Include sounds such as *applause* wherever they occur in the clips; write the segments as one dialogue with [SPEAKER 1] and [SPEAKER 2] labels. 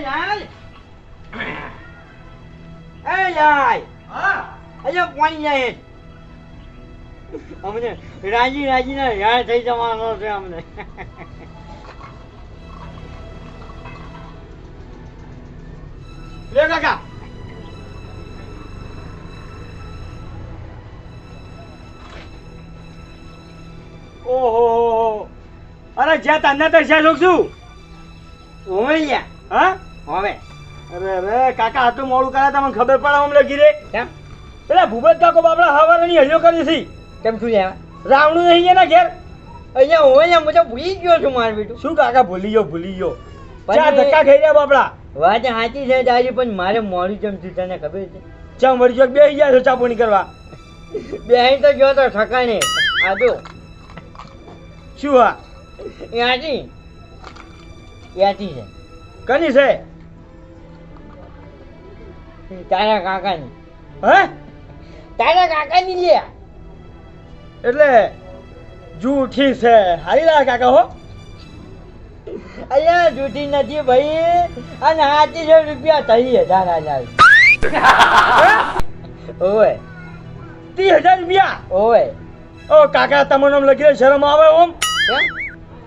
[SPEAKER 1] લાલ એ લાલ
[SPEAKER 2] હા
[SPEAKER 1] અહીંયા પાણી જાય અમને રાજી રાજી ના યાર થઈ જવાનો છે અમને
[SPEAKER 2] લે કાકા ઓહો અરે જ્યાં તને તો છે લોક છું
[SPEAKER 1] ઓવે લ્યા
[SPEAKER 2] હા
[SPEAKER 1] હવે?
[SPEAKER 2] અરે અરે કાકા આટલું મોડું કરે તમને ખબર પડે હમણાં ગીરે
[SPEAKER 1] કેમ?
[SPEAKER 2] પેલા ભૂપત કાકો બાપડા હવારની હરિયો કરી છે
[SPEAKER 1] કેમ શું યાર
[SPEAKER 2] રાવણું નહીં એના ઘેર?
[SPEAKER 1] અહીંયા હું અહીંયા હું ભૂલી ગયો છું માર બેટું.
[SPEAKER 2] શું કાકા ભૂલી ગયો ભૂલી ગયો? ચા ધક્કા ખાઈ રહ્યા બાપડા?
[SPEAKER 1] વાત સાચી છે દાદી પણ મારે મોડું જેમ થયું તને ખબર છે?
[SPEAKER 2] ચા મરી જો બે ગયા છો ચા પાણી કરવા?
[SPEAKER 1] બે તો ગયો તો ઠકાણે. આ જો.
[SPEAKER 2] શું હા?
[SPEAKER 1] યાદી યાદી છે.
[SPEAKER 2] કની છે?
[SPEAKER 1] તારા કાકાની.
[SPEAKER 2] હે?
[SPEAKER 1] તારા કાકાની લે.
[SPEAKER 2] એટલે જૂઠી છે. હારી કાકા હો.
[SPEAKER 1] અલ્યા જૂઠી નથી ભાઈ. અને આઠસો રૂપિયા થઈ હજાર હજાર ઓય
[SPEAKER 2] ત્રીસ હજાર રૂપિયા?
[SPEAKER 1] ઓય
[SPEAKER 2] ઓ કાકા તમને આમ લખી શરમ આવે ઓમ.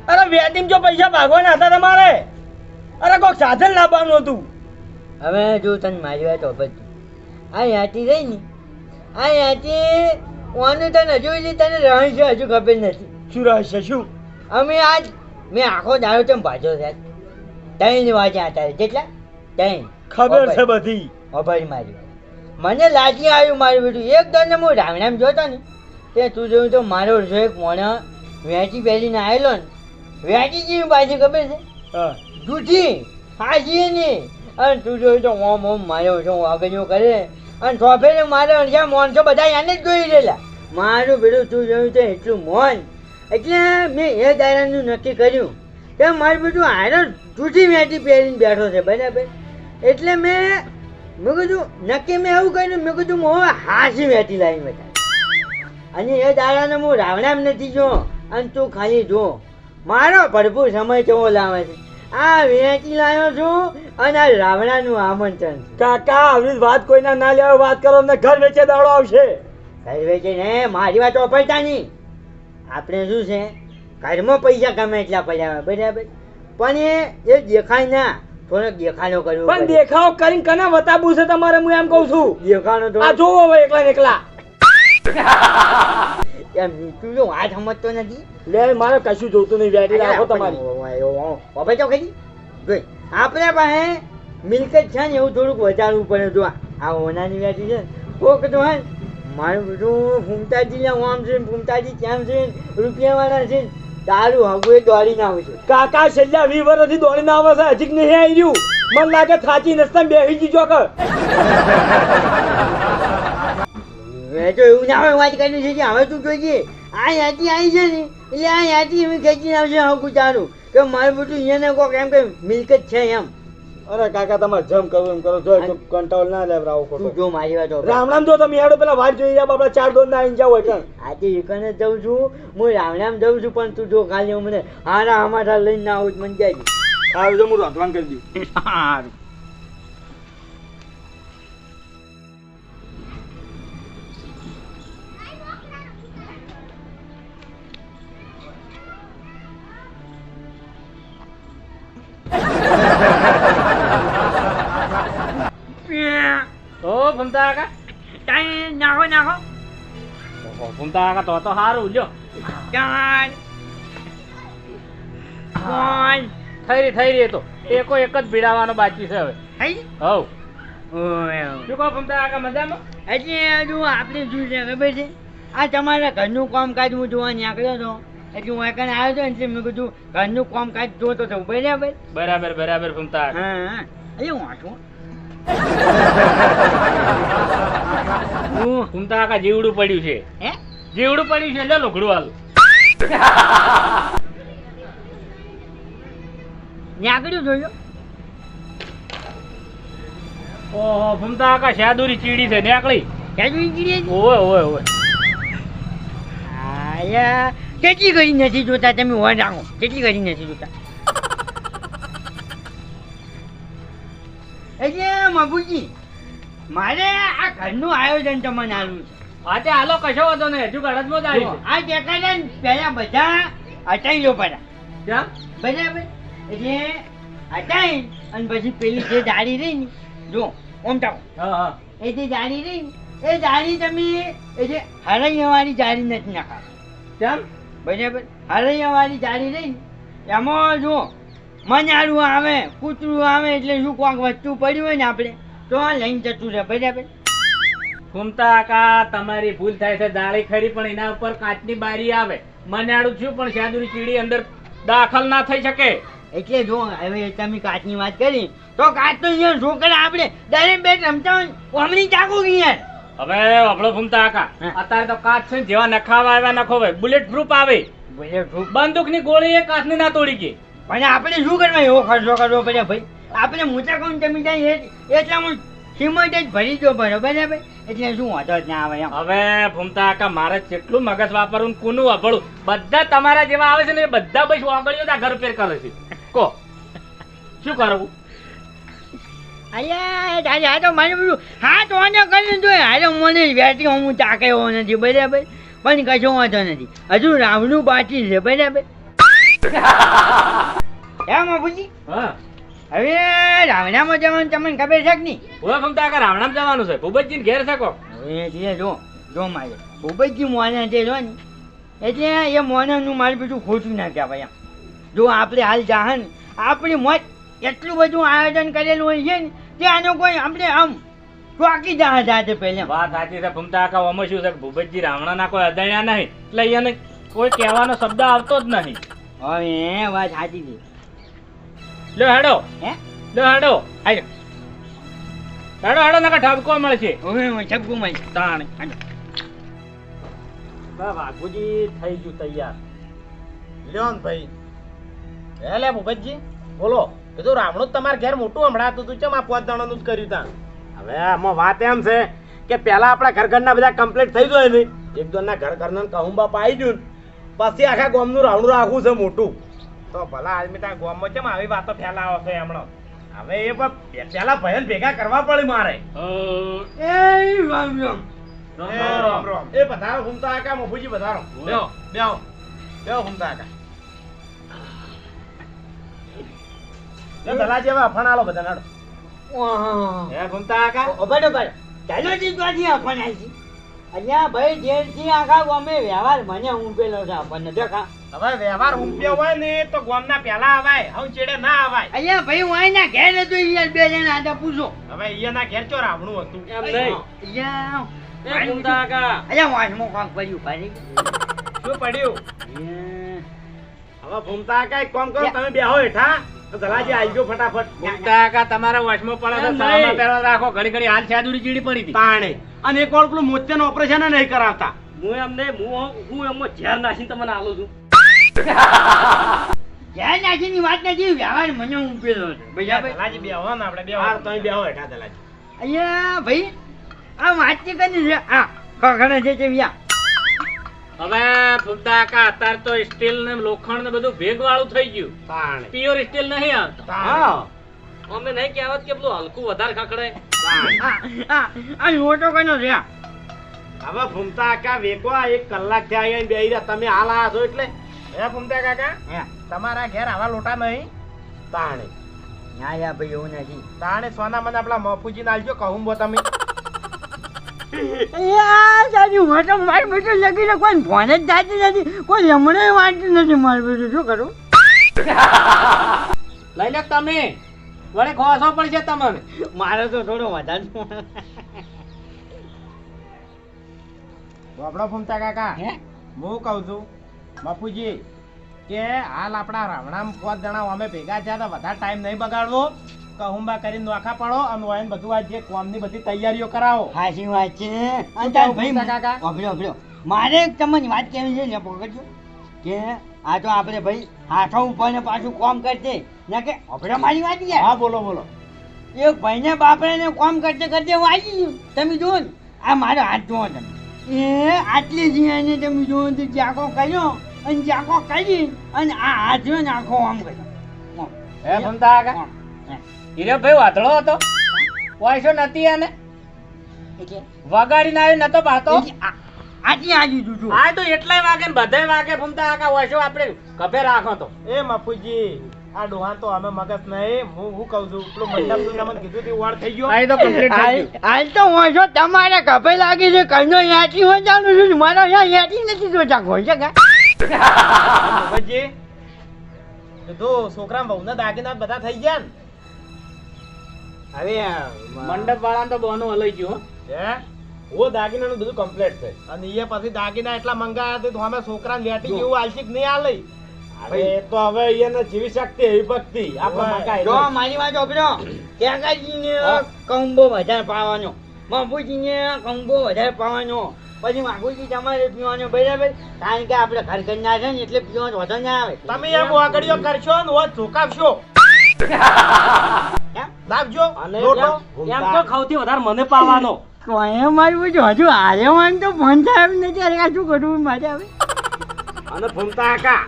[SPEAKER 2] અરે વેટિંગ જો પૈસા ભાગવાના હતા તમારે. અરે કોઈક સાધન લાવવાનું હતું.
[SPEAKER 1] હવે જો તને મારી વાત ઓપજ આ યાતી રહી ને આ યાતી ઓનું તને હજુ સુધી તને રહસ્ય હજુ ખબર નથી.
[SPEAKER 2] શું રહસ્ય શું?
[SPEAKER 1] અમે આજ મેં આખો દાડો તેમ ભાજો છે. ત્રણ વાગ્યા હતા કેટલા? ત્રણ.
[SPEAKER 2] ખબર છે બધી.
[SPEAKER 1] ઓભાઈ મારી મને લાગી આવ્યું મારું બેટું. એક દરને હું રામણામ જોતો ને તે તું જોયું તો મારો એક મોણો વેચી પહેરીને આવેલો ને. વેચી જેવી બાજી ખબર છે?
[SPEAKER 2] હા.
[SPEAKER 1] જૂઠી હાજી ને અને તું જોયું તો ઓમ ઓમ માર્યો છો વાગજો કરે? અને સોફેરે માર્યો જ્યાં મોનસો બધા એને જ જોઈ રહેલા. મારું બેટું, તું જોયું તો એટલું મોન. એટલે મેં એ દાયરાનું નક્કી કર્યું કે મારું બધું આયરન જૂઠી વેચી પહેરીને બેઠો છે, બરાબર? એટલે મેં મેં કીધું, નક્કી મેં એવું કર્યું, મેં કીધું, હું હવે હાસી વેટી લાવીને બધા અને એ દાડાને હું રાવણામ નથી જો અને તું ખાલી જો. મારો ભરપૂર સમય કેવો લાવે છે? આ વેચી લાવ્યો છું અને આ રાવણાનું આમંત્રણ
[SPEAKER 2] કાકા આવી વાત કોઈના ના લેવા વાત કરો ને ઘર વેચે દાડો આવશે.
[SPEAKER 1] ઘર વેચીને મારી વાત ઓપરતા નહીં આપણે શું છે ઘરમાં પૈસા ગમે એટલા પડ્યા બરાબર. પણ એ દેખાય ના થોડોક દેખાડો કર્યો
[SPEAKER 2] પણ. દેખાવ કરીને કને વતાવવું છે તમારે હું એમ કહું છું.
[SPEAKER 1] દેખાડો
[SPEAKER 2] આ જોવો હવે એકલા એકલા.
[SPEAKER 1] એમ તું જો વાત સમજતો નથી.
[SPEAKER 2] લે મારે કશું જોતું નહીં વેટી રાખો તમારી.
[SPEAKER 1] હવે તો ખરી જોઈ આપણે પાસે મિલકત છે ને એવું થોડુંક વધારવું પડે. જો આ ઓનાની વેટી છે ને કોક તો હે મારું બધું ફૂમતાજી ને આમ છે ને ફૂમતાજી ત્યાં છે ને રૂપિયાવાળા છે તારું હગું એ દોડી ના આવશે.
[SPEAKER 2] કાકા છેલ્લા વી વર્ષથી દોડીને આવે છે હજી નહીં આવી રહ્યું. મને લાગે થાચી નસતા બેસી જીજો કર
[SPEAKER 1] મેં તો એવું ના હોય વાત કરી છે કે હવે તું જોઈએ આ યાદી આવી છે ને એટલે આ યાદી એમ ખેંચીને આવશે હું તારું કે મારું બધું અહીંયા કોક એમ કે મિલકત છે એમ.
[SPEAKER 2] અરે કાકા તમારે જમ કરો એમ કરો. જો કંટાળ ના લે
[SPEAKER 1] તું
[SPEAKER 2] ખોટો.
[SPEAKER 1] જો મારી વાત.
[SPEAKER 2] રામ રામ જો તમે હેડો પેલા વાત જોઈ રહ્યા બાપડા ચાર દોન ના આઈને જાવ એટલે.
[SPEAKER 1] આજે એકને જઉં છું. હું રામરામ જઉં છું પણ તું જો ખાલી મને હારા અમારા લઈને ના આવું મને જાય
[SPEAKER 2] સારું જો હું રાંધવાન કરી દઉં. *laughs*
[SPEAKER 1] સારું
[SPEAKER 3] ઓ ભમતા કાકા
[SPEAKER 1] નાખો નાખો
[SPEAKER 3] ઓહો ભમતા કાકા તો તો સારું
[SPEAKER 1] ચાર પાંચ
[SPEAKER 3] થઈ રહી થઈ રહી તો એકો એક જ ભીડાવાનો બાકી છે હવે
[SPEAKER 1] થઈ
[SPEAKER 3] હવ શું કહો ભમતા કાકા મજામાં
[SPEAKER 1] એટલે હજુ આપણે શું છે ખબર છે આ તમારા ઘરનું કામકાજ હું જોવા નીકળ્યો હતો એટલે હું એકને આવ્યો હતો એટલે મેં કીધું ઘરનું કામકાજ જોતો હતો બરાબર
[SPEAKER 3] બરાબર બરાબર ભમતા
[SPEAKER 1] હા હા એટલે હું વાંચું
[SPEAKER 3] હું ભમતા કાકા જીવડું પડ્યું છે.
[SPEAKER 1] હે?
[SPEAKER 3] જીવડું પડ્યું છે લે લોખડું હાલ
[SPEAKER 1] ન્યાગડ્યું જોયો
[SPEAKER 3] ઓહો ભૂમતા કાકા શાદુરી ચીડી છે નીકળી
[SPEAKER 1] ક્યાં ચીડી
[SPEAKER 3] ઓય ઓય ઓય
[SPEAKER 1] આયા કેટલી ઘડી નથી જોતા તમે હોય જાણો. કેટલી ઘડી નથી જોતા? *laughs* એટલે મબુજી મારે આ ઘરનું આયોજન તમને આલું છે.
[SPEAKER 3] આજે હાલો કશો વાંધો નહીં હજુ ગળતમાં જ આવી
[SPEAKER 1] આ ટેકા છે ને પહેલા બધા હટાઈ લો પડ્યા
[SPEAKER 3] ક્યાં?
[SPEAKER 1] બરાબર? એટલે હટાઈ અને પછી પેલી જે જાળી રહી ને જો ઓમ તાકો
[SPEAKER 3] હા હા.
[SPEAKER 1] એ જે જાળી રહી એ જાળી તમે એ જે હરૈયાવાળી જાળી નથી નાખા
[SPEAKER 3] કેમ?
[SPEAKER 1] બરાબર? હરૈયાવાળી જાળી રહી ને એમાં જો મનાડું આવે કૂતરું આવે એટલે શું કોઈક વસ્તુ પડ્યું હોય ને આપણે તો લઈને જતું રહે બરાબર?
[SPEAKER 3] ઘૂમતા કા તમારી ભૂલ થાય છે દાળી ખરી પણ એના ઉપર કાચની બારી આવે. મને આડું છું પણ શાદુરી ચીડી અંદર દાખલ ના થઈ શકે.
[SPEAKER 1] એટલે જો હવે તમે કાચની વાત કરી તો કાચ તો અહીંયા છોકરા આપણે દરેક બેટ રમતા હોય ચાકુ અહીંયા?
[SPEAKER 3] હવે આપણો ભૂમતા
[SPEAKER 1] આકા
[SPEAKER 3] અત્યારે તો કાચ છે ને જેવા નખાવા આવ્યા નખો ભાઈ બુલેટ પ્રૂફ આવે.
[SPEAKER 1] Bullet proof?
[SPEAKER 3] બંદૂકની ગોળી એ કાચની ના તોડી ગઈ.
[SPEAKER 1] પણ આપણે શું કરવા એવો ખર્ચો કરવો પડે ભાઈ? આપણે મૂચા કોણ જમી જાય એટલામાં સિમેન્ટ જ ભરી દો બરોબર ભાઈ? એટલે શું વાંધો જ ના આવે એમ.
[SPEAKER 3] હવે ભૂમતા કા મારે જેટલું મગજ વાપરવું કુનું વાપરવું બધા તમારા જેવા આવે છે ને બધા બસ વાગળીઓ ત્યાં ઘર પેર કરે છે. કો. શું કરવું?
[SPEAKER 1] અલ્યા દાદા આ તો મને બધું હા તો આને કરીને જોઈએ હારે મને વેટી હું ચાકે એવો નથી બરાબર? પણ કશો વાંધો નથી. હજુ રામનું બાકી છે બરાબર? *laughs* એમ બાપુજી?
[SPEAKER 3] હા.
[SPEAKER 1] હવે રાવણામાં જવાનું તમને ખબર છે કે નહીં?
[SPEAKER 3] હવે ભૂમતા કા રાવણામ જવાનું છે. ભૂપતજી ઘેર શકો
[SPEAKER 1] હવે જે જો જો મારે. ભૂપતજી મોના છે જો ને એટલે એ મોનાનું મારે બધું ખોટું ના કહેવાય એમ. જો આપણે હાલ જાહન આપણી મોજ એટલું બધું આયોજન કરેલું હોય છે ને કે આનો કોઈ આપણે આમ ચોકી જહા જાતે પહેલા
[SPEAKER 3] વાત સાચી છે ભૂમતા આખા આમાં શું છે? ભૂપતજી રાવણાના કોઈ અદાણ્યા નહીં. એટલે એને કોઈ કહેવાનો શબ્દ આવતો જ નહીં.
[SPEAKER 1] હવે એ વાત સાચી છે.
[SPEAKER 3] લો હેડો.
[SPEAKER 1] હે?
[SPEAKER 3] લો હેડો.
[SPEAKER 1] હાલો
[SPEAKER 3] હેડો હેડો નકા ઠપકો મળશે.
[SPEAKER 1] ઓય હું છપકું મળી
[SPEAKER 3] તાણ
[SPEAKER 1] હાલો
[SPEAKER 3] વાઘુજી થઈ ગયું તૈયાર.
[SPEAKER 4] લ્યો ભાઈ. હે લે ભૂપતજી બોલો. કીધું રામણું તમારે ઘેર મોટું હમણાં તું. ચમ આ પાંચ દાણાનું જ કર્યું તા હવે આમાં વાત એમ છે કે પહેલા આપણા ઘર ઘરના બધા કમ્પ્લીટ થઈ જાય ને એક દોના ઘર ઘરના કહું બાપા આવી ગયું ને, પછી આખા ગામનું રાવણું રાખવું છે મોટું. તો ભલા આદમી ત્યાં ગામમાં ચમ આવી વાતો ફેલાવો છે હમણાં હવે એ પણ પે- ભયન ભેગા કરવા પડે મારે.
[SPEAKER 1] એ રામ રામ.
[SPEAKER 4] એ રામ. એ પધારો ઘૂમતા આકા મફુજી પધારો. બેહો બેહો બેહો ઘૂમતા આકા લે હવે અફાણ આલો બધા નાડો. હે ઘૂમતા આકા
[SPEAKER 1] ઊભા ઊભા ચાલો જી આપણને આવી અહીંયા ભાઈ જેલથી આખા ગામે વ્યવહાર મને ઊંઘેલો છે આપણને દેખા.
[SPEAKER 4] હવે વ્યવહાર ઉમટ્યો હોય ને તો ગામના પહેલા અવાય હવે ચેડે ના અવાય.
[SPEAKER 1] અહીંયા ભાઈ હું અહીંના ઘેર હતો અહીંયા બે જણા હતા પૂછો.
[SPEAKER 4] હવે અહીંયાના ઘેર ચો રાવણું હતું?
[SPEAKER 3] એમ નહીં.
[SPEAKER 1] અહીંયા
[SPEAKER 3] એ ભૂમતા કા
[SPEAKER 1] અહીંયા વાંચમાં કાંક પડ્યું? ભાઈ
[SPEAKER 4] શું પડ્યું? હવે ભૂમતા આકા એક કામ કરો તમે બેહો હેઠા તો દલાજી આવી ગયો ફટાફટ.
[SPEAKER 3] ભૂમતા કા તમારા વશમાં પડે તો રાખો ઘડી ઘડી હાલ શાદુરી ચીડી પડી હતી.
[SPEAKER 4] તાણે. અને એક વાર પેલું મોતિયાનું ઓપરેશન નહીં કરાવતા.
[SPEAKER 3] હું એમને હું હું એમનો ઝેર નાખીને તમને આલું છું.
[SPEAKER 1] જ્યાં નાખીની વાત નથી વ્યવહાર મને ઊંઘેલો છે.
[SPEAKER 4] દલાજી બેહો ને આપણે બેહો હા. બે બેહો હેઠા દલાજી
[SPEAKER 1] અહીંયા ભાઈ આ વાતચીત કરી છે? આ ખખડે છે તે વ્યા?
[SPEAKER 3] હવે ભૂમતા કા અત્યારે તો સ્ટીલ ને લોખંડ ને બધું ભેગ વાળું થઈ ગયું. પ્યોર સ્ટીલ નહીં આવતું.
[SPEAKER 4] તાણે.
[SPEAKER 3] અમે નહીં કહેવત કે પેલું હલકું વધારે ખકડે
[SPEAKER 1] આ લોટો કનો છે?
[SPEAKER 4] હવે ભૂમતા આખા વેકો આ એક કલાક થયા અહીંયા બે રહ્યા. તમે હાલ આવ્યા છો એટલે? હે ભૂમતા કાકા?
[SPEAKER 1] હે.
[SPEAKER 4] તમારા ઘેર આવા લોટા નહીં? તાણે.
[SPEAKER 1] ના યા ભાઈ એવું નથી.
[SPEAKER 4] તાણે સોના મને આપણા મફુજી નાલજો કહું બો તમે.
[SPEAKER 1] યાર તારી હું તો મારી લગી લગીને કોઈ ફોન જ થતી નથી કોઈ હમણાં વાંચતું નથી મારું બેટું શું કરું?
[SPEAKER 3] લઈ લે તમે. વળે ખોસો પડશે તમને.
[SPEAKER 1] મારે તો થોડો વધારે
[SPEAKER 4] બાપડો ફૂમતા કાકા.
[SPEAKER 1] હે?
[SPEAKER 4] હું કહું છું બાપુજી કે હાલ આપણા રાવણામાં પાંચ જણા અમે ભેગા થયા તો વધારે ટાઈમ નહીં બગાડવો. કહુંબા કરીને નોખા પડો અને વાયન બધું આ જે કોમની બધી તૈયારીઓ કરાવો.
[SPEAKER 1] હાચી વાત છે. ભાઈ
[SPEAKER 4] કાકા?
[SPEAKER 1] ઓભળ્યો ઓભળ્યો. મારે તમને વાત કહેવી છે ને પકડજો. કે આ તો આપણે ભાઈ હાથો ઉપર ને પાછું કોમ કરશે ને કે ઓભળ્યો મારી વાત ગયા
[SPEAKER 4] હા બોલો બોલો.
[SPEAKER 1] એક ભાઈને બાપરે ને કોમ કરતે કરતે હું આવી ગયું. તમે જુઓ આ મારો હાથ જુઓ તમે. એ આટલી જીયાને તમે જુઓ તો જાગો કર્યો અને જાગો કરી અને આ હાથ નાખો ને આખો આમ કર્યો એ
[SPEAKER 3] હે ભૂમતા કાકા
[SPEAKER 1] આમ.
[SPEAKER 3] હીરે ભાઈ વાતળો હતો? પૈસો નથી આને?
[SPEAKER 1] એટલે?
[SPEAKER 3] વગાડીને આવ્યો નતો પાતો
[SPEAKER 1] આજી આજી જુજુ
[SPEAKER 3] આ તો એટલાય વાગે ને બધાય વાગે ફૂમતા આગા વૈસો આપણે કભે રાખો તો.
[SPEAKER 5] એ મફુજી. આ ડોહાન તો અમે મગજ નહીં. હું હું કહું છું પેલું મંડપ તું તમને કીધું તે વાળ થઈ ગયો.
[SPEAKER 3] આ તો કમ્પ્લીટ થઈ
[SPEAKER 1] હાલ તો હું છો તમારે કભે લાગી છે? કઈનો યાટી હોય જાણું છું? મારા યા યાટી નથી જોતા હોય છે કા
[SPEAKER 5] કીધું છોકરા બહુ દાગીના બધા થઈ ગયા ને. હવે
[SPEAKER 3] મંડપ વાળા તો બોનું હલાઈ ગયું હો.
[SPEAKER 5] હે? ઓ દાગીનાનું બધું કમ્પ્લીટ છે. અને એ પછી દાગીના એટલા મંગાયા તો અમે છોકરાને લેટી જેવું આલશીક કે નહીં આલે? અરે તો હવે એને જીવી શક્તિ એવી ભક્તિ. આપણે
[SPEAKER 1] જો મારી વાત ઓપડો કેકાજીને કંબો વધારે પાવાનો. બાપુજીને કંબો વધારે પાવાનો. પછી માગુજી તમારે પીવાનો બરાબર? કારણ કે આપણે ઘર ઘરના છે ને એટલે પીવાનો વધો ના આવે.
[SPEAKER 5] તમે એમ કરશો ને હોત ઝોકાવશો.
[SPEAKER 1] એમ?
[SPEAKER 2] અને એમ તો સૌથી વધારે મને પાવાનો.
[SPEAKER 1] કોઈ મારી હજુ હારે મને તો ફોન થાય એમ નથી. અરે આ શું કરવું મારે હવે
[SPEAKER 5] અને ફૂમતા કાકા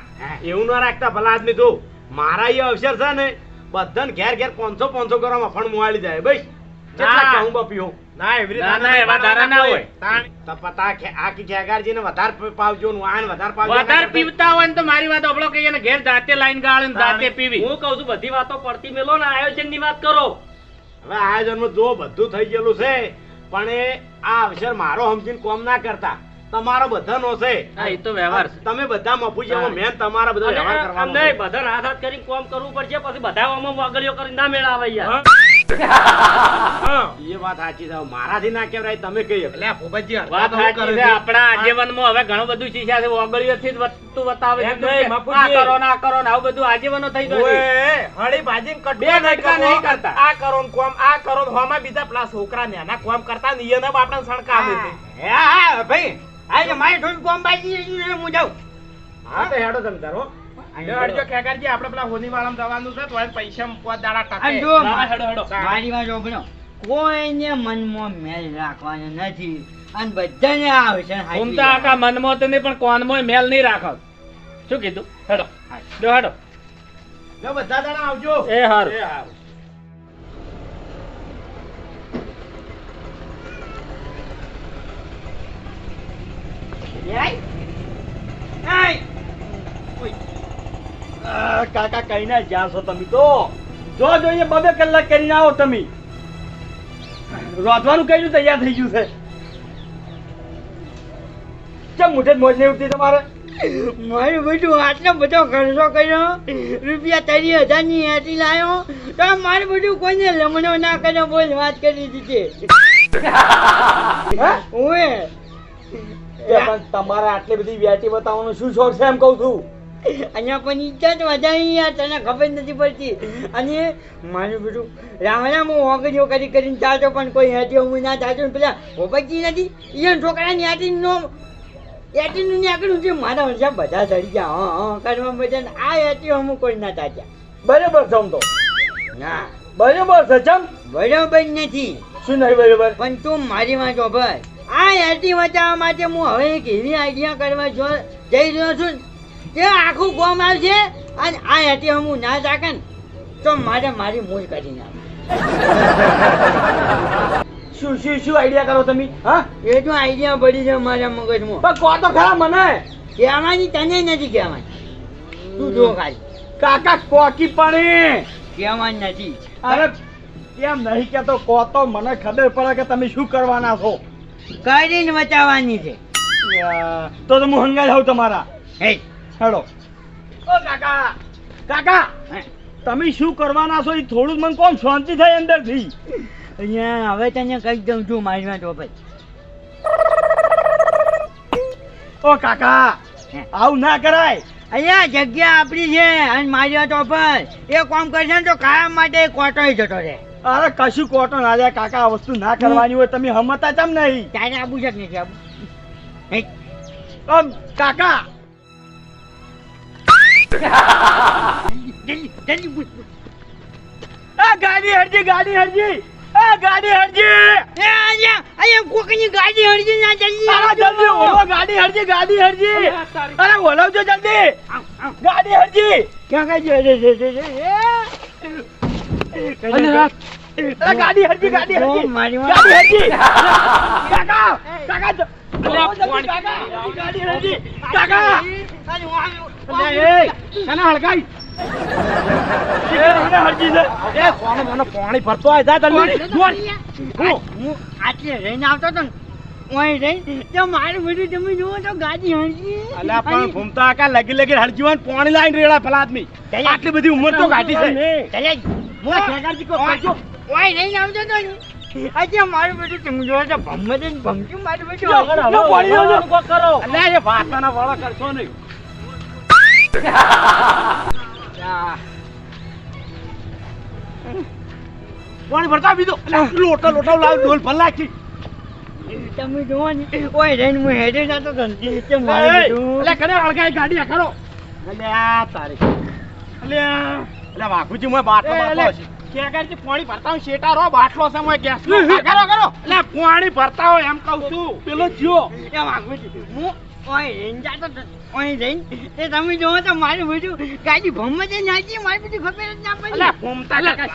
[SPEAKER 5] એવું ના રાખતા ભલા આદમી તું મારા એ અવસર છે ને બધાને ઘેર ઘેર પાંચસો પાંચસો ગ્રામ મફણ મુવાળી જાય ભાઈ કેટલા
[SPEAKER 3] ના.
[SPEAKER 5] કહું બપીઓ ના એવી
[SPEAKER 3] ના, ના, એવા ધારા ના હોય.
[SPEAKER 5] તો પતા ખે- આ કી ખેગારજીને વધારે પ- પાવજો ને વાહન વધારે પાવજો
[SPEAKER 3] વધારે પીવતા હોય ને તો મારી વાત આપણો કહીએ ને ઘેર જાતે લાઈન ગાળે ને જાતે પીવી.
[SPEAKER 2] હું કહું છું બધી વાતો પડતી મેલો ને આયોજનની વાત કરો.
[SPEAKER 5] હવે આયોજનમાં જો બધું થઈ ગયેલું છે પણ એ આ અવસર મારો સમજીને કોમ ના કરતા. તમારો બધાનો છે.
[SPEAKER 3] હા એ તો વ્યવહાર છે.
[SPEAKER 5] તમે બધા મફુજીમાં મેન તમારા બધા વ્યવહાર કરવાનો છે.
[SPEAKER 2] બધા હાથ હાથ કરીને કોમ કરવું પડશે પછી બધા આમાં વાગડીઓ કરીને ના મેળાવે યાર.
[SPEAKER 5] એ વાત સાચી છે. મારાથી ના કેવરાય તમે કહી એટલે ભૂપતજી
[SPEAKER 3] વાત સાચી છે. આપણા આજીવનમાં હવે ઘણું બધું શીખ્યા છે. ઓગળીઓથી જ વસ્તુ બતાવે છે. કે આ કરો ના કરો ને આવું બધું આજીવનો થઈ ગયું છે.
[SPEAKER 5] હળી ભાજી
[SPEAKER 3] બે નહીં કરતા.
[SPEAKER 5] આ કરો ને કોમ આ કરો ને હોમાં બીજા પ્લાસ છોકરા આના કોમ કરતા ને એને આપણે સણકા
[SPEAKER 1] હા હા ભાઈ. આજે મારી ઢોલ કોમ રહી હું જાઉં?
[SPEAKER 5] હા તો હેડો તમે તારો હડજો ખેગારજી આપણે પેલા હોની વાળામાં જવાનું છે તો પૈસા પોત દાડા ટકે.
[SPEAKER 2] હેડો, હેડો.
[SPEAKER 1] મારી વાત ઓપડો કોઈને મનમાં મેલ રાખવાનો નથી. અને બધાને આવે છે
[SPEAKER 3] ઘૂમતા આખા મનમાં તો નહીં પણ કોનમાં મેલ નહીં રાખો શું કીધું? હેડો. જો હેડો.
[SPEAKER 5] જો બધા દાડા આવજો.
[SPEAKER 3] એ હારું.
[SPEAKER 5] એ હારું.
[SPEAKER 2] કાકા કઈ ના જ્યાં છો તમે તો. જો જોઈએ બબે કલાક કરીને આવો તમે. રોધવાનું કઈ તૈયાર થઈ ગયું છે. કેમ મુઠે જ મોજ નહીં ઉઠતી તમારે?
[SPEAKER 1] મારું બધું આટલો બધો ખર્ચો કર્યો રૂપિયા ત્રીસ હજારની એટી લાવ્યો તો મારું બધું કોઈને લમણો ના કર્યો બોલ વાત કરી દીધી. *laughs*
[SPEAKER 2] હે?
[SPEAKER 1] ઓએ
[SPEAKER 2] એ? પણ તમારે આટલી બધી વ્યાટી બતાવવાનો શું શોખ છે એમ કહું છું?
[SPEAKER 1] અહીંયા પણ જ વધારી યાર તને ખબર નથી પડતી. અને મારું બધું રામ હું ઓગળીઓ કરી કરીને ચાલતો પણ કોઈ હેઠી હું ના ચાલતો પેલા ભોપતજી નથી? એ છોકરાની હેઠીનો હેઠીનું નીકળ્યું છે. મારા હજા બધા ચડી ગયા. હા હા કરવા બધા આ હેઠી હું કોઈ ના ચાલ્યા
[SPEAKER 2] બરાબર છે તો.
[SPEAKER 1] ના.
[SPEAKER 2] બરાબર છે
[SPEAKER 1] બરોબર નથી.
[SPEAKER 2] શું નહીં બરાબર?
[SPEAKER 1] પણ તું મારી વાંચો ભાઈ. આ હેઠી બચાવવા માટે હું હવે એક એવી આઈડિયા કરવા જો જઈ રહ્યો છું. કે આખું ગોમ આવશે અને આ હેઠી હું ના ચાકે તો મારે મારી મૂળ કરી નાખ.
[SPEAKER 2] શું શું શું આઈડિયા કરો તમે? હા?
[SPEAKER 1] એ તો આઈડિયા પડી છે મારા મગજમાં.
[SPEAKER 2] પણ કહો તો ખરા મને.
[SPEAKER 1] કહેવાની તને નથી કહેવાની. તું જો ખાલી.
[SPEAKER 2] કાકા કોકી પણ
[SPEAKER 1] કહેવાની નથી.
[SPEAKER 2] અરે કેમ નહીં કેતો કહો તો મને ખબર પડે કે તમે શું કરવાના છો.
[SPEAKER 1] કરીને બચાવવાની છે?
[SPEAKER 2] તો તો હું હંગાઈ જાઉં તમારા.
[SPEAKER 1] હે.
[SPEAKER 2] હેડો. ઓ કાકા. કાકા. તમે શું કરવાના છો એ થોડું મને કોમ શાંતિ થાય અંદરથી.
[SPEAKER 1] અહીંયા હવે તને કહી દઉં છું મારી તો ભાઈ
[SPEAKER 2] ઓ કાકા આવું ના કરાય.
[SPEAKER 1] અહીંયા જગ્યા આપણી છે અને મારી વાત પર એ કામ કરશે ને તો કાયમ માટે કોટો જતો રહે.
[SPEAKER 2] અરે કશું કોટો ના જાય કાકા આ વસ્તુ ના કરવાની હોય તમે હમતા ચમ નહીં?
[SPEAKER 1] તારે આબુ છે કે આબુ?
[SPEAKER 2] આમ કાકા. આ ગાડી હરજી ગાડી હરજી! આ ગાડી હરજી!
[SPEAKER 1] એ અહીંયા અહીંયા કોકની ગાડી હરજી ના જલ્દી
[SPEAKER 2] ઓલો ગાડી હરજી ગાડી હરજી! અરે ઓલાવજો જલ્દી. ગાડી હરજી!
[SPEAKER 1] ક્યાં કઈ
[SPEAKER 2] આ
[SPEAKER 5] અરે ગાડી હરજી *laughs* ગાડી હરજી.
[SPEAKER 1] મારી
[SPEAKER 5] ગાડી હરજી. કાકા કાકા ગાડી હરજી. કાકા. હળગાઈ? પાણી ભરતો. હું
[SPEAKER 1] આટલે રહીને આવતો હતો ને ઓય રહી તો મારું બધું તમે જુઓ તો ગાડી હરજી.
[SPEAKER 5] અલ્યા પણ ઘૂમતા કા લગી લગી હરજી હોય પાણી લાઈન રેડા પેલા આદમી. આટલી બધી ઉંમર તો ઘાટી છે. હું ખેગારજી કો કરજો.
[SPEAKER 1] ઓય નહીં આવતો હતો ને આજે મારું બધું તમે જુઓ તો ભમ્મ જ ભમતું મારું
[SPEAKER 5] લો,
[SPEAKER 1] આવતું.
[SPEAKER 5] લો, પાણી લો, લો.
[SPEAKER 3] કરો.
[SPEAKER 5] અલ્યા એ વાતાના વાળા કરશો નહીં. પાણી ભરતા બીજો. લોટા લોટા લાવ ઢોલ નાખી.
[SPEAKER 1] તમે જુઓ ને ઓય રહીને હું હેડે ને તે મારું
[SPEAKER 5] અલ્યા, ગાડી આ ખરો અલ્યા તારી. અલ્યા અલ્યા વાઘુજી મોય બાટલો બાટલો છે પાણી ભરતા હોય શેટા બાટલો છે ગેસ કરો કરો અલ્યા પાણી ભરતા હોય એમ કહું છું. પેલો જ્યો
[SPEAKER 1] એ હું ઓય ઓય રહીને તે તમે જુઓ તો મારું બધું ગાડી ભમ્મ જ મારું બધું ખબર જ ના પડી.
[SPEAKER 5] કાકા.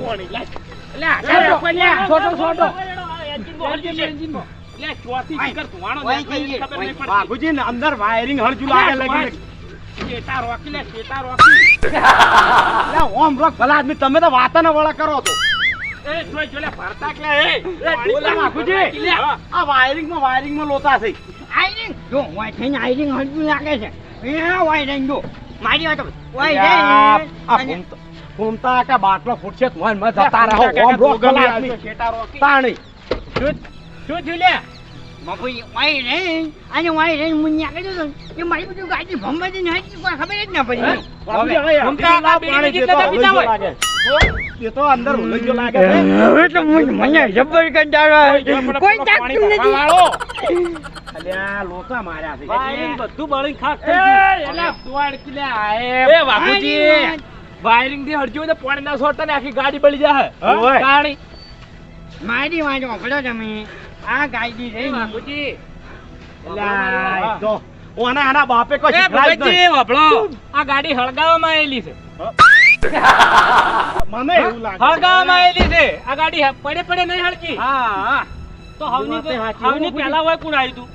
[SPEAKER 5] પાણી.
[SPEAKER 3] છોટો,
[SPEAKER 5] ખબર નહીં પડતી. અંદર વાયરિંગ હળજુ લગી લગી. શેટા રોકી લે શેટા રોકી. *laughs* અલ્યા, ઓમ રોક ભલા આદમી તમે તો વાતાના વળા કરો તો એ જોઈ જો ભરતા કે એ. એ, ઓલા આ વાયરિંગમાં વાયરિંગમાં લોતા છે.
[SPEAKER 1] આયરિંગ? જો ઓય થઈને આયરિંગ હળવું લાગે છે. એ ઓય જો. મારી વાત ઓય
[SPEAKER 5] અલ્યા,
[SPEAKER 1] રહીને
[SPEAKER 5] આ
[SPEAKER 1] અને-
[SPEAKER 5] ઘૂમતા- ઘૂમતા કે બાટલો ફૂટશે તો જતા રહો ઓમ રોક ભલા આદમી.
[SPEAKER 1] ઓય રહીને quay đấy anh quay đấy mình nhặt cái એ મારી બધું ગાડી ભમ્મ જ નાખી કોઈ ખબર જ
[SPEAKER 5] không biết
[SPEAKER 3] ઘૂમતા
[SPEAKER 5] લાવ
[SPEAKER 3] આ
[SPEAKER 5] પાણી
[SPEAKER 3] બીડી
[SPEAKER 5] દેતો
[SPEAKER 3] જેટલા પીતા
[SPEAKER 5] હલજો
[SPEAKER 3] હોય.
[SPEAKER 5] લાગે. એ તો અંદર હલજો લાગે છે.
[SPEAKER 1] હવે તો મને જબર કંટાળો કોઈ તાકતું નથી.
[SPEAKER 5] અલ્યા, લોચા માર્યા છે.
[SPEAKER 3] વાયરિંગ બધું બળી ખાક થઈ
[SPEAKER 5] એલા, દોડ કે એ.
[SPEAKER 3] એ બાપુજી. વાયરિંગથી હટજો ને પાણી ના છોડતા ને આખી ગાડી બળી જાય? કાણી
[SPEAKER 1] મારી વાત વાપરો તમે. આ ગાડી
[SPEAKER 3] એ બાપુજી.
[SPEAKER 5] અલ્યા, તો. ઓને આના બાપે કોઈ
[SPEAKER 3] એ
[SPEAKER 5] શીખવાડ્યું જ
[SPEAKER 3] આ ગાડી હળગાવવામાં આવેલી છે.
[SPEAKER 5] મને એવું લાગે છે.
[SPEAKER 3] આવેલી છે. આ ગાડી પડે પડે નહીં હળકી
[SPEAKER 5] હા, હા.
[SPEAKER 3] તો હવની હવની પહેલા હોય કોણ આવ્યું તું.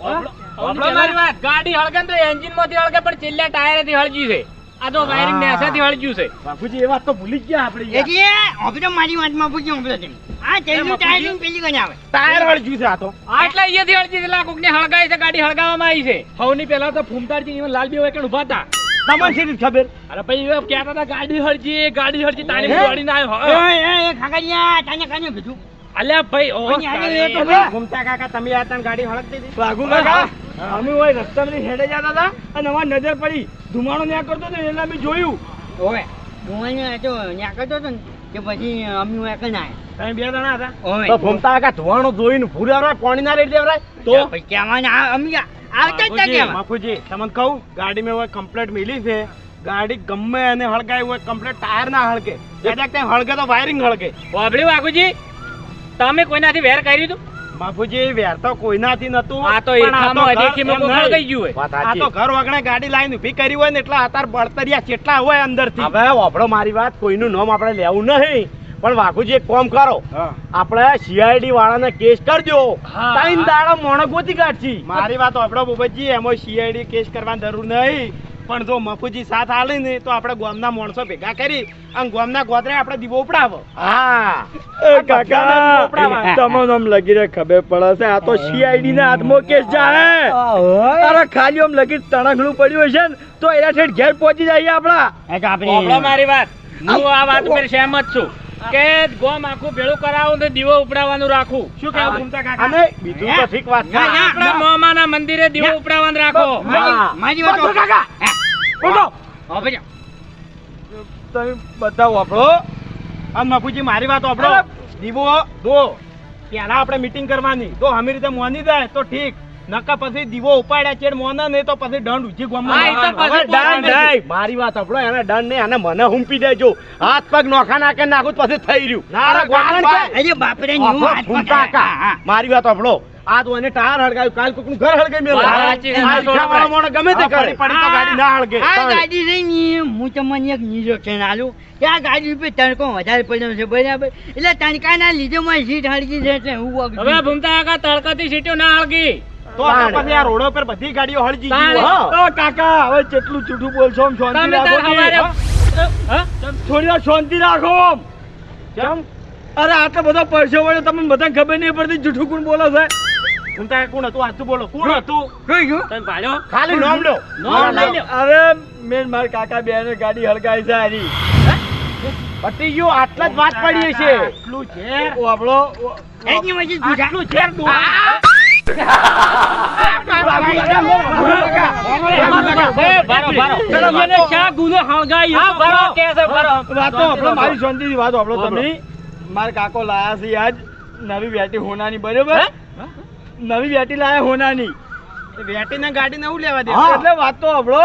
[SPEAKER 5] વાપરો.
[SPEAKER 3] વાપરો મારી વાત. ગાડી હળગે તો એન્જિનમાંથી હળગે પણ છેલ્લા ટાયરથી હળગી છે. આ તો વાયરિંગ ને છે.
[SPEAKER 5] બાપુજી એ વાત તો ભૂલી જ ગયા આપણે યાર.
[SPEAKER 1] એટલે હવે તો મારી વાતમાં પૂછ્યું હવે તમે. આ તેલનું ટાયર પેલી કોને આવે.
[SPEAKER 5] ટાયર વળગ્યું છે આ તો.
[SPEAKER 3] આ એટલે અહીંયાથી હળગી છે એટલે કોકને હળગાઈ છે ગાડી હળગાવવામાં આવી છે. હવની પહેલા તો ફૂમતાડજી ને લાલબી હોય કે ઊભા હતા.
[SPEAKER 5] તમને શી ખબર?
[SPEAKER 3] અરે ભાઈ એ કહેતા હતા ગાડી હળજી ગાડી હળજી તાણી
[SPEAKER 1] હે?
[SPEAKER 3] દોડીને આવ્યો.
[SPEAKER 1] એ એ એ તાને કાને કીધું?
[SPEAKER 3] અલ્યા ભાઈ
[SPEAKER 5] ઓ કાકા તમે આ તને ગાડી હળગતી હતી? કાકા? અમે હોય રસ્તામાંથી હેડે જતા હતા અને અમારી નજર પડી. ધુમાડો ન્યા કરતો હતો એટલે અમે જોયું.
[SPEAKER 1] ઓવે હું તો ન્યા કરતો હતો ને કે પછી અમે એક ના
[SPEAKER 5] તમે બે જણા હતા.
[SPEAKER 1] ઓવે.
[SPEAKER 5] તો ઘૂમતા કાકા ધુવાણો જોઈને ભૂરા પાણી ના રેડી દેવરાય
[SPEAKER 1] તો? પછી કહેવાને આ અમે આવતા જ હતા
[SPEAKER 5] માફુજી તમને કહું ગાડી મેં હોય કમ્પ્લેટ મિલી છે. ગાડી ગમે એને હળગાવી હોય કમ્પ્લેટ ટાયર ના હળગે. કદાચ ત્યાં હળગે તો વાયરિંગ હળગે.
[SPEAKER 3] વાપર્યું બાકુજી તમે કોઈનાથી વેર કર્યું હતું?
[SPEAKER 5] બાપુજી વેર તો કોઈનાથી નતું
[SPEAKER 3] આ તો એકામાં
[SPEAKER 5] ઘર-
[SPEAKER 3] અધેખીમાં ગઈ ગયું હોય.
[SPEAKER 5] આ તો ઘર વગણે ગાડી લાઈન ઊભી કરી હોય ને એટલા આતાર બળતરિયા કેટલા હોય અંદરથી. હવે વાપરો મારી વાત કોઈનું નામ આપણે લેવું નહીં. પણ વાઘુજી એક કામ કરો. આપણે સીઆઈડી વાળાને કેસ કરજો. તાઈન દાડા મોણક ગોતી કાઢશી. મારી વાત આપણો બોબતજી એમાં સીઆઈડી કેસ કરવાની જરૂર નહીં. પણ જો મફુજી સાથ આલે ને તો આપણે ગોમના માણસો ભેગા કરી અને ગોમના ગોદરે આપણે દીવો ઉપડાવો. હા.
[SPEAKER 2] કાકા તમને નામ લગી રે ખબર પડે છે આ તો સીઆઈડી ના હાથમાં કેસ જાય અરે ખાલી આમ લગી તણખલું પડ્યું હશે ને તો એના ઠેઠ ઘેર પહોંચી જઈએ
[SPEAKER 3] આપણા.
[SPEAKER 1] આપણે
[SPEAKER 3] મારી વાત. હું આ વાત પર સહેમત છું કે ગોમ આખું ભેળું કરાવું ને દીવો ઉપડાવવાનું રાખું
[SPEAKER 5] શું કહેવું ઘૂમતા કાકા? અને બીજું તો ઠીક વાત છે.
[SPEAKER 3] આપણા મોમાના મંદિરે દીવો ઉપડાવવાનું રાખો.
[SPEAKER 1] મારી વાત
[SPEAKER 5] કાકા.
[SPEAKER 1] બોલો. હવે
[SPEAKER 2] તમે બધા વાપરો.
[SPEAKER 5] અને મફુજી મારી વાત આપણો દીવો દો. પેલા આપણે મીટિંગ કરવાની. તો અમે રીતે મોની જાય તો ઠીક. નકા પછી દીવો ઉપાડ્યા ચેડ મોના નહીં તો પછી દંડ ઉજી ગામમાં મારી વાત આપણો એને દંડ નહીં અને મને હુંપી દેજો. હાથ પગ નોખા નાખે નાખું પછી થઈ રહ્યું. મારી. વાત આપણો
[SPEAKER 4] આજ એને ટાયર હળગાવ્યું કાલ કોકનું ઘર હળગાવી મેલો. આ ગમે તે કરે. પડી તો ગાડી ના હળગે.
[SPEAKER 1] આ ગાડી રહી ને હું તમને એક નિરીક્ષણ આલું. કે આ ગાડી ઉપર તણકો વધારે પડ્યો છે બરાબર? એટલે તણકાના લીધે મારી સીટ હળગી છે એટલે હું.
[SPEAKER 3] હવે ભૂમતા કાકા તડકાથી સીટો ના હળગી.
[SPEAKER 5] તો તો પછી આ રોડો પર બધી ગાડીઓ હળજી ગઈ
[SPEAKER 2] હો. કાકા હવે કેટલું જૂઠું બોલશો આમ શાંતિ રાખો
[SPEAKER 3] હા?
[SPEAKER 2] થોડી વાર શાંતિ રાખો
[SPEAKER 5] કેમ?
[SPEAKER 2] અરે આટલો બધો પરસો વળે તમને બધા ખબર નહીં પડતી જૂઠું કોણ બોલો છે?
[SPEAKER 5] કોણ હતું? સાચું બોલો. કોણ હતું?
[SPEAKER 1] જોઈ ગયું?
[SPEAKER 3] તમે ભાળ્યો?
[SPEAKER 5] ખાલી નામ લો.
[SPEAKER 3] નામ લઈ લ્યો.
[SPEAKER 2] અરે મેં મારા કાકા બેન ગાડી હળગાઈ છે હારી
[SPEAKER 5] પતી ગયું આટલા જ વાત પડી છે. આટલું ઝેર.
[SPEAKER 2] ઓ આપણો
[SPEAKER 1] એની
[SPEAKER 5] આટલું
[SPEAKER 3] છે.
[SPEAKER 2] મારી શાંતિથી વાત આપણો તમે. મારા કાકો લાયા છે આજ નવી વેટી હોનાની બરોબર? નવી વેટી લાયા હોનાની.
[SPEAKER 5] વેટીને ગાડી નવું લેવા દે.
[SPEAKER 2] એટલે તો આપણો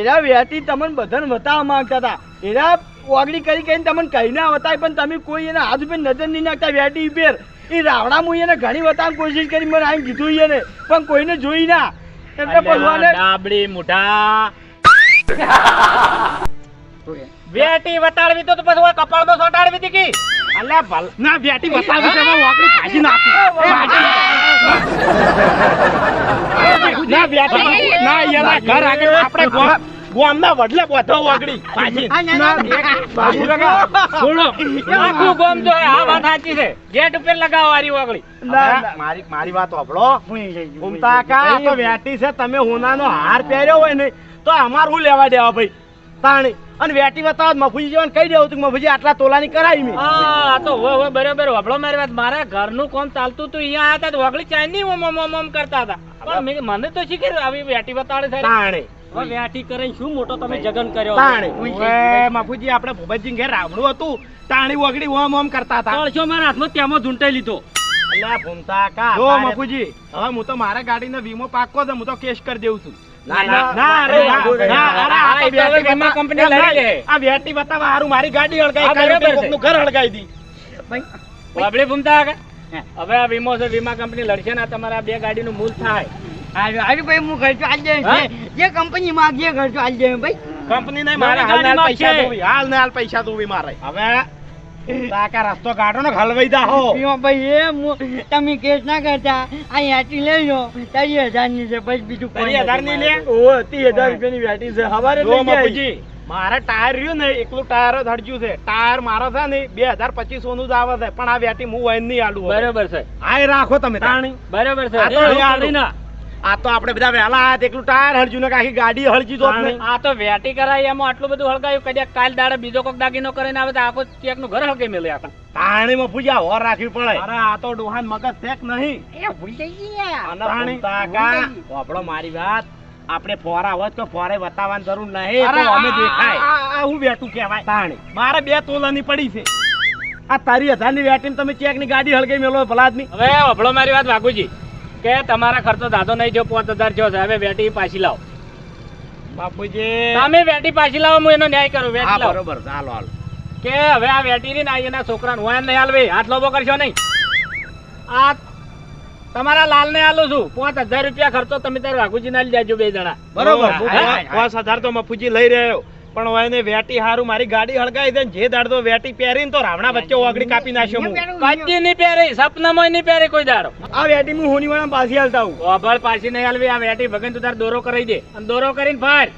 [SPEAKER 2] એરા વેટી તમને બધાને બતાવવા માંગતા હતા. એરા ઓગળી કરી કરીને તમને કહી ના બતાય પણ તમે કોઈ એના હાથ ઉપર નજર નહીં નાખતા વેટી ઉપર. એ રાવણા હું એને ઘણી બતાવવાની કોશિશ કરી મને આમ કીધું એને. પણ કોઈને જોઈ ના. એટલે ભગવાને
[SPEAKER 3] ડાબડી મોટા વેટી વટાડવી તો પછી કપાળ કપાળમાં સોટાડવી હતી કે?
[SPEAKER 5] અલ્યા ભલ ના વેટી છે એમાં વાકડી ભાજી નાખી. ના વેટી ના એના ઘર આગળ આપણે ગોમના વડલે બોધો વાકડી ભાજી
[SPEAKER 1] આ ના, ના.
[SPEAKER 2] બાબુ કાકા
[SPEAKER 3] છોડો. આખું ગોમ જો આ વાત સાચી છે. ગેટ ઉપર લગાવો વારી વાગળી
[SPEAKER 2] ના,
[SPEAKER 5] હવે
[SPEAKER 2] ના.
[SPEAKER 5] મારી મારી વાત
[SPEAKER 1] જઈ
[SPEAKER 5] ઘૂમતા કા તો વેટી છે તમે હોનાનો હાર પહેર્યો હોય ને તો અમાર હું લેવા દેવા ભાઈ? તાણી. અને વેટી બતાવો મફુજી જેવાને કહી દેવું તું મફુજી આટલા તોલાની કરાવી મેં.
[SPEAKER 3] હા આ તો હો હો બરોબર વભળો મારી વાત. મારા ઘરનું કોમ ચાલતું તું અહીંયા આયા તો વાગળી ઓમ ઓમ ઓમ ઓમ કરતા હતા. પણ મને તો શીખી આવી વેટી બતાડે છે?
[SPEAKER 5] તાણે.
[SPEAKER 3] વેટી કરીને શું મોટો તમે જગન કર્યો?
[SPEAKER 5] તાણે. મફુજી આપણે ભૂપતજી ઘેર રાવણું હતું. તાણી વગડી ઓમ ઓમ કરતા હતા.
[SPEAKER 3] તળશો મારા હાથમાં તેમાં ઝૂંટાઈ લીધો.
[SPEAKER 5] અલ્યા ભૂમતા કા? જો મફુજી. હવે હું તો મારા ગાડીનો વીમો પાકો છે હું તો કેસ કરી દેઉં છું.
[SPEAKER 3] ના,
[SPEAKER 5] ના
[SPEAKER 3] ના,
[SPEAKER 5] ના અરે ના,
[SPEAKER 2] ના,
[SPEAKER 5] ના, અરે
[SPEAKER 3] હવે
[SPEAKER 5] આ ગાડી
[SPEAKER 3] વીમો છે વીમા કંપની લડશે ને તમારા બે ગાડીનું મૂલ થાય.
[SPEAKER 1] હારું, હારું ભાઈ હું ખર્ચો આલી દઈશ. જે કંપની માંગે એ ખર્ચો આજે ભાઈ.
[SPEAKER 5] કંપની નહીં મારે હાલ ને પૈસા હાલ ને હાલ પૈસા દોવી મારે. હવે તાકા રસ્તો કાઢો ને હલવાઈ દા
[SPEAKER 1] ભાઈ એ તમે કેસ ના કરતા આ યાટી લેજો હજારની છે પછી બીજું કોઈ
[SPEAKER 5] તારી હજારની લે?
[SPEAKER 2] ઓ ત્રીસ હજાર રૂપિયાની વેટી છે હવારે લઈ
[SPEAKER 5] મારે ટાયર રહ્યું ને એકલું ટાયર જ હડજ્યું છે. ટાયર મારો છે ને બે હજાર પચીસો નું જ આવે છે પણ આ વેટી હું વાઈન નહીં આલું
[SPEAKER 3] બરાબર છે.
[SPEAKER 5] આ રાખો તમે બરાબર
[SPEAKER 3] બરોબર છે.
[SPEAKER 5] આ તો આપણે બધા વહેલા આયા એકલું ટાયર હળજ્યું ને આખી ગાડી હળજી તો
[SPEAKER 3] આ તો વેટી કરાય એમાં આટલું બધું હળગાયું. કદાચ કાલ દાડે બીજો કોક દાગીનો કરીને આવે તો આખો ચેકનું ઘર હળગાઈ મેલે આપણે
[SPEAKER 5] પાણી માં પૂજા હોર રાખવી પડે. અરે આ તો ડોહાન મગજ ફેક નહીં.
[SPEAKER 1] એ ભૂલી જઈ ગયા.
[SPEAKER 5] વાપરો મારી વાત. આપણે ફોરા હોત તો ફોરે બતાવવાની જરૂર નહીં તો અમે દેખાય. આ હું બેઠું કહેવાય? પાણી. મારે બે તોલાની પડી છે. આ તારી હજારની વેટીને તમે ચેકની ગાડી હળગાઈ મેલો ભલા ની
[SPEAKER 3] હવે અભળો મારી વાત વાઘુજી. કે તમારા ખર્ચો દાદો નહીં જો પાંચ હજાર થયો છે. હવે વેટી પાછી લાવો.
[SPEAKER 5] બાપુજી.
[SPEAKER 3] તમે વેટી પાછી લાવો હું એનો ન્યાય કરું વેટી લાવો.
[SPEAKER 5] બરોબર ચાલો હાલો.
[SPEAKER 3] કે હવે આ વેટી ની ના એના છોકરાને હું એમ નહીં હાલવી. હાથ લોબો કરશો નહીં. આ તમારા લાલ ને આલું છું. પાંચ હજાર રૂપિયા ખર્ચો તમે તારે વાઘુજી ના લઈ જાજો બે જણા.
[SPEAKER 5] બરોબર. પાંચ હજાર તો મફુજી લઈ રહ્યો. પણ હોય ને વેટી હારું મારી ગાડી હળગાવી દે ને જે દાડ તો વેટી પહેરીને તો રાવણા વચ્ચે ઓગળી કાપી નાખ્યો હું.
[SPEAKER 3] કદી નહીં પહેરી સપનામાં નહીં પહેરી કોઈ દાડો.
[SPEAKER 2] આ વેટી હું હોનીવાળા પાછી હાલતા હું
[SPEAKER 3] ઓભળ પાછી નહીં હાલવી. આ વેટી ભગન તું તાર દોરો કરાઈ દે. અને દોરો કરીને ફાર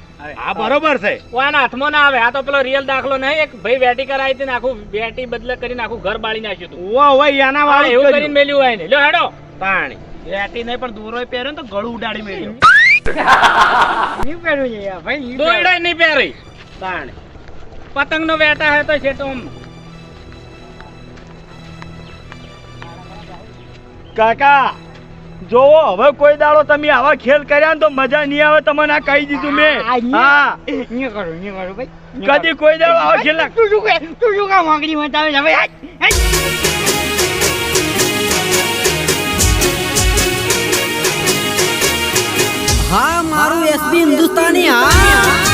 [SPEAKER 5] આ બરોબર છે.
[SPEAKER 3] કોના હાથમાં ના આવે. આ તો પેલો રિયલ દાખલો નહીં. એક ભાઈ વેટી કરાવી હતી આખું વેટી બદલે કરીને આખું ઘર બાળી નાખ્યું હતું.
[SPEAKER 5] ઓ ઓય એના વાળું
[SPEAKER 3] એવું કરીને મેલ્યું હોય ને લ્યો હેડો.
[SPEAKER 5] પાણી વેટી નહીં પણ દોરો પહેર્યો ને તો ગળું ઉડાડી મેળ્યું
[SPEAKER 1] નહીં પહેર્યું છે *laughs* ભાઈ
[SPEAKER 3] દોરડા નહીં પહેરી. પતંગ નો વેટા હે તો છે તો
[SPEAKER 2] કાકા જોવો હવે કોઈ દાડો તમે આવા ખેલ કર્યા ને તો મજા નહીં આવે તમને આ કહી દીધું મેં હા
[SPEAKER 1] નહીં કરો નહીં કરો ભાઈ.
[SPEAKER 2] કદી કોઈ દાડો આવા ખેલ
[SPEAKER 1] તું શું કે તું શું કામ વાંકડી બતાવે છે ભાઈ હાય, હાય.
[SPEAKER 6] હા મારું એસબી હિન્દુસ્તાની હા